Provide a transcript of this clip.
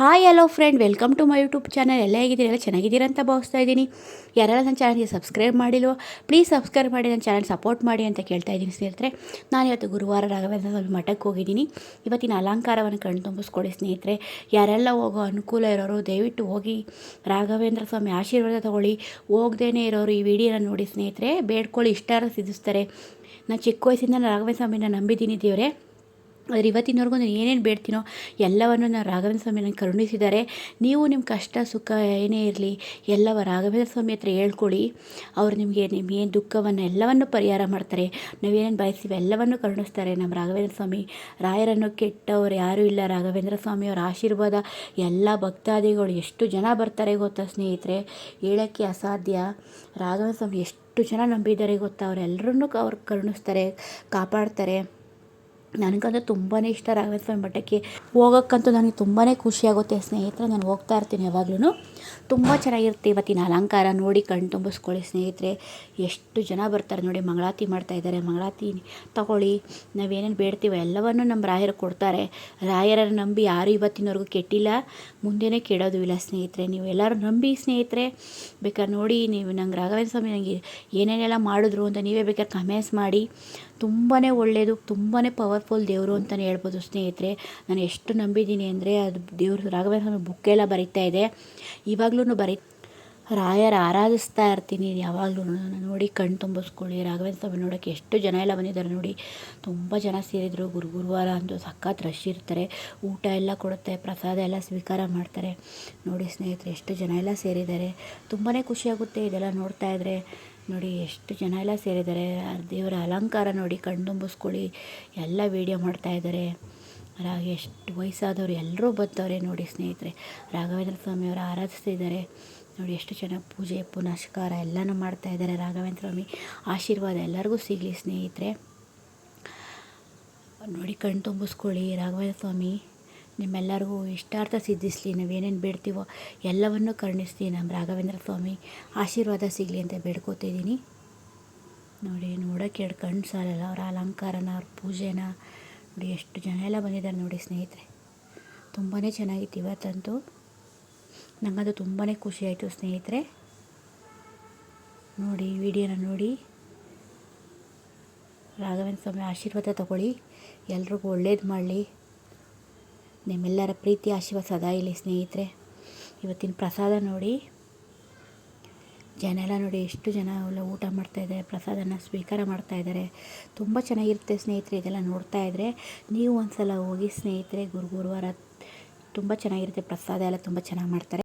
Hi hello friend welcome to my YouTube channel ಎಲ್ಲ ಹೇಗಿದ್ದೀರಿ? ಎಲ್ಲ ಚೆನ್ನಾಗಿದ್ದೀರಾ ಅಂತ ಭಾವಿಸ್ತಾ ಇದ್ದೀನಿ. ಯಾರೆಲ್ಲ ನನ್ನ ಚಾನಲ್ಗೆ ಸಬ್ಸ್ಕ್ರೈಬ್ ಮಾಡಿಲ್ವೋ ಪ್ಲೀಸ್ ಸಬ್ಸ್ಕ್ರೈಬ್ ಮಾಡಿ, ನನ್ನ ಚಾನಲ್ ಸಪೋರ್ಟ್ ಮಾಡಿ ಅಂತ ಕೇಳ್ತಾ ಇದ್ದೀನಿ ಸ್ನೇಹಿತರೆ. ನಾನು ಇವತ್ತು ಗುರುವಾರ ರಾಘವೇಂದ್ರ ಸ್ವಾಮಿ ಮಠಕ್ಕೆ ಹೋಗಿದ್ದೀನಿ. ಇವತ್ತಿನ ಅಲಂಕಾರವನ್ನು ಕಣ್ಣು ತುಂಬಿಸ್ಕೊಡಿ ಸ್ನೇಹಿತರೆ. ಯಾರೆಲ್ಲ ಹೋಗೋ ಅನುಕೂಲ ಇರೋರು, ದಯವಿಟ್ಟು ಹೋಗಿ ರಾಘವೇಂದ್ರ ಸ್ವಾಮಿ ಆಶೀರ್ವಾದ ತೊಗೊಳ್ಳಿ. ಹೋಗ್ದೇ ಇರೋರು ಈ ವಿಡಿಯೋನ ನೋಡಿ ಸ್ನೇಹಿತರೆ. ಬೇಡ್ಕೊಳ್ಳಿ ಇಷ್ಟಾರ ಸಿದ್ಧಿಸ್ತಾರೆ. ನಾನು ಚಿಕ್ಕ ವಯಸ್ಸಿಂದ ರಾಘವೇಂದ್ರ ಸ್ವಾಮಿನ ನಂಬಿದ್ದೀನಿ ದೇವರೇ. ಆದರೆ ಇವತ್ತಿನವರೆಗೂ ನಾನು ಏನೇನು ಬೇಡ್ತೀನೋ ಎಲ್ಲವನ್ನು ನಾನು ರಾಘವೇಂದ್ರ ಸ್ವಾಮಿ ನನಗೆ ಕರುಣಿಸಿದ್ದಾರೆ. ನೀವು ನಿಮ್ಮ ಕಷ್ಟ, ಸುಖ ಏನೇ ಇರಲಿ, ಎಲ್ಲವ ರಾಘವೇಂದ್ರ ಸ್ವಾಮಿ ಹತ್ರ ಹೇಳ್ಕೊಳ್ಳಿ. ಅವರು ನಿಮಗೆ ನಿಮ್ಮ ಏನು ದುಃಖವನ್ನು ಎಲ್ಲವನ್ನು ಪರಿಹಾರ ಮಾಡ್ತಾರೆ. ನಾವೇನೇನು ಬಯಸ್ತೀವಿ ಎಲ್ಲವನ್ನು ಕರುಣಿಸ್ತಾರೆ. ನಮ್ಮ ರಾಘವೇಂದ್ರ ಸ್ವಾಮಿ ರಾಯರನ್ನು ಕೆಟ್ಟವ್ರು ಯಾರೂ ಇಲ್ಲ. ರಾಘವೇಂದ್ರ ಸ್ವಾಮಿ ಅವರ ಆಶೀರ್ವಾದ, ಎಲ್ಲ ಭಕ್ತಾದಿಗಳು ಎಷ್ಟು ಜನ ಬರ್ತಾರೆ ಗೊತ್ತಾ ಸ್ನೇಹಿತರೆ? ಹೇಳೋಕ್ಕೆ ಅಸಾಧ್ಯ. ರಾಘವೇಂದ್ರ ಸ್ವಾಮಿ ಎಷ್ಟು ಜನ ನಂಬಿದ್ದಾರೆ ಗೊತ್ತಾ? ಅವರೆಲ್ಲರನ್ನೂ ಅವ್ರು ಕರುಣಿಸ್ತಾರೆ, ಕಾಪಾಡ್ತಾರೆ. ನನಗಂತೂ ತುಂಬಾ ಇಷ್ಟ ರಾಘವೇಂದ್ರ ಸ್ವಾಮಿ ಮಠಕ್ಕೆ ಹೋಗೋಕ್ಕಂತೂ ನನಗೆ ತುಂಬಾ ಖುಷಿಯಾಗುತ್ತೆ ಸ್ನೇಹಿತರೆ, ನಾನು ಹೋಗ್ತಾ ಇರ್ತೀನಿ ಯಾವಾಗ್ಲೂ ತುಂಬ ಚೆನ್ನಾಗಿರುತ್ತೆ ಇವತ್ತಿನ ಅಲಂಕಾರ ನೋಡಿ ಕಣ್ಣು ತುಂಬಿಸ್ಕೊಳ್ಳಿ ಸ್ನೇಹಿತರೆ. ಎಷ್ಟು ಜನ ಬರ್ತಾರೆ ನೋಡಿ ಮಂಗಳಾತಿ ಮಾಡ್ತಾ ಇದ್ದಾರೆ. ಮಂಗಳಾತಿ ತಗೊಳ್ಳಿ. ನಾವೇನೇನು ಬೇಡ್ತೀವೋ ಎಲ್ಲವನ್ನು ನಮ್ಮ ರಾಯರು ಕೊಡ್ತಾರೆ. ರಾಯರನ್ನು ನಂಬಿ ಯಾರು ಇವತ್ತಿನವರೆಗೂ ಕೆಟ್ಟಿಲ್ಲ. ಮುಂದೆನೇ ಕೆಡೋದು ಇಲ್ಲ ಸ್ನೇಹಿತರೆ. ನೀವು ಎಲ್ಲರೂ ನಂಬಿ ಸ್ನೇಹಿತರೆ. ಬೇಕಾದ್ರೆ ನೋಡಿ, ನೀವು ನಂಗೆ ರಾಘವೇಂದ್ರ ಸ್ವಾಮಿ ನನಗೆ ಏನೇನೆಲ್ಲ ಮಾಡಿದ್ರು ಅಂತ ನೀವೇ ಬೇಕಾದ್ರೆ ಕಮೆಂಟ್ಸ್ ಮಾಡಿ. ತುಂಬಾ ಒಳ್ಳೆಯದು ತುಂಬಾ ಪವರ್ಫುಲ್ ದೇವರು ಅಂತಲೇ ಹೇಳ್ಬೋದು ಸ್ನೇಹಿತರೆ. ನಾನು ಎಷ್ಟು ನಂಬಿದ್ದೀನಿ ಅಂದರೆ ಅದು ದೇವರು ರಾಘವೇಂದ್ರ ಸ್ವಾಮಿ ಬುಕ್ಕೆಲ್ಲ ಬರೀತಾ ಇದೆ. ಇವಾಗಲೂ ಬರೀ ರಾಯರ ಆರಾಧಿಸ್ತಾ ಇರ್ತೀನಿ ಯಾವಾಗಲೂ ನೋಡಿ ಕಣ್ಣು ತುಂಬಿಸ್ಕೊಳ್ಳಿ. ರಾಘವೇಂದ್ರ ಸ್ವಾಮಿ ನೋಡೋಕ್ಕೆ ಎಷ್ಟು ಜನ ಎಲ್ಲ ಬಂದಿದ್ದಾರೆ ನೋಡಿ. ತುಂಬ ಜನ ಸೇರಿದರು. ಗುರು ಗುರುವಾರ ಅಂತೂ ಸಖತ್ ರಶ್ ಇರ್ತಾರೆ. ಊಟ ಎಲ್ಲ ಕೊಡುತ್ತೆ. ಪ್ರಸಾದ ಎಲ್ಲ ಸ್ವೀಕಾರ ಮಾಡ್ತಾರೆ. ನೋಡಿ ಸ್ನೇಹಿತರೆ, ಎಷ್ಟು ಜನ ಎಲ್ಲ ಸೇರಿದ್ದಾರೆ. ತುಂಬಾ ಖುಷಿಯಾಗುತ್ತೆ ಇದೆಲ್ಲ ನೋಡ್ತಾ ಇದ್ದರೆ ನೋಡಿ ಎಷ್ಟು ಜನ ಎಲ್ಲ ಸೇರಿದ್ದಾರೆ. ದೇವರ ಅಲಂಕಾರ ನೋಡಿ ಕಣ್ಣು ತುಂಬಿಸ್ಕೊಳ್ಳಿ. ಎಲ್ಲ ವೀಡಿಯೋ ಮಾಡ್ತಾಯಿದ್ದಾರೆ ರಾ ಎಷ್ಟು ವಯಸ್ಸಾದವರು ಎಲ್ಲರೂ ಬರ್ತವ್ರೆ ನೋಡಿ ಸ್ನೇಹಿತರೆ. ರಾಘವೇಂದ್ರ ಸ್ವಾಮಿಯವರು ಆರಾಧಿಸ್ತಿದ್ದಾರೆ ನೋಡಿ ಎಷ್ಟು ಚೆನ್ನಾಗಿ ಪೂಜೆ, ಪುನಸ್ಕಾರ ಎಲ್ಲನೂ ಮಾಡ್ತಾಯಿದ್ದಾರೆ ರಾಘವೇಂದ್ರ ಸ್ವಾಮಿ. ಆಶೀರ್ವಾದ ಎಲ್ಲರಿಗೂ ಸಿಗಲಿ ಸ್ನೇಹಿತರೆ. ನೋಡಿ ಕಣ್ಣು ತುಂಬಿಸ್ಕೊಳ್ಳಿ ರಾಘವೇಂದ್ರ ಸ್ವಾಮಿ. ನಿಮ್ಮೆಲ್ಲರಿಗೂ ಇಷ್ಟಾರ್ಥ ಸಿದ್ಧಿಸಲಿ, ನಾವೇನೇನು ಬೇಡ್ತೀವೋ ಎಲ್ಲವನ್ನೂ ಕರುಣಿಸ್ಲಿ ನಮ್ಮ ರಾಘವೇಂದ್ರ ಸ್ವಾಮಿ. ಆಶೀರ್ವಾದ ಸಿಗಲಿ ಅಂತ ಬೇಡ್ಕೋತಿದ್ದೀನಿ ನೋಡಿ ನೋಡೋಕ್ಕೆ ಎರಡು ಕಣ್ಣು ಸಾಲಲ್ಲ, ಅವರ ಅಲಂಕಾರನ, ಅವ್ರ ಪೂಜೆನ. ನೋಡಿ, ಎಷ್ಟು ಜನ ಎಲ್ಲ ಬಂದಿದ್ದಾರೆ ನೋಡಿ ಸ್ನೇಹಿತರೆ. ತುಂಬಾ ಚೆನ್ನಾಗಿತ್ತು ಇವತ್ತಂತೂ. ನನಗದು ತುಂಬಾ ಖುಷಿಯಾಯಿತು ಸ್ನೇಹಿತರೆ. ನೋಡಿ, ವಿಡಿಯೋನ ನೋಡಿ. ರಾಘವೇಂದ್ರ ಸ್ವಾಮಿ ಆಶೀರ್ವಾದ ತಗೊಳ್ಳಿ. ಎಲ್ರಿಗೂ ಒಳ್ಳೇದು ಮಾಡಲಿ. ನಿಮ್ಮೆಲ್ಲರ ಪ್ರೀತಿ, ಆಶೀರ್ವಾದ ಸದಾ ಇಲ್ಲಿ ಸ್ನೇಹಿತರೆ. ಇವತ್ತಿನ ಪ್ರಸಾದ ನೋಡಿ. ಜನ ಎಲ್ಲ ನೋಡಿ ಎಷ್ಟು ಜನ ಎಲ್ಲ ಊಟ ಮಾಡ್ತಾಯಿದ್ದಾರೆ ಪ್ರಸಾದನ ಸ್ವೀಕಾರ ಮಾಡ್ತಾಯಿದ್ದಾರೆ ತುಂಬ ಚೆನ್ನಾಗಿರುತ್ತೆ ಸ್ನೇಹಿತರೆ ಇದೆಲ್ಲ ನೋಡ್ತಾ ಇದ್ದರೆ ನೀವು ಒಂದು ಸಲ ಹೋಗಿ ಸ್ನೇಹಿತರೆ ಗುರು ಗುರುವಾರ ತುಂಬ ಚೆನ್ನಾಗಿರುತ್ತೆ, ಪ್ರಸಾದ ಎಲ್ಲ ತುಂಬ ಚೆನ್ನಾಗಿ ಮಾಡ್ತಾರೆ.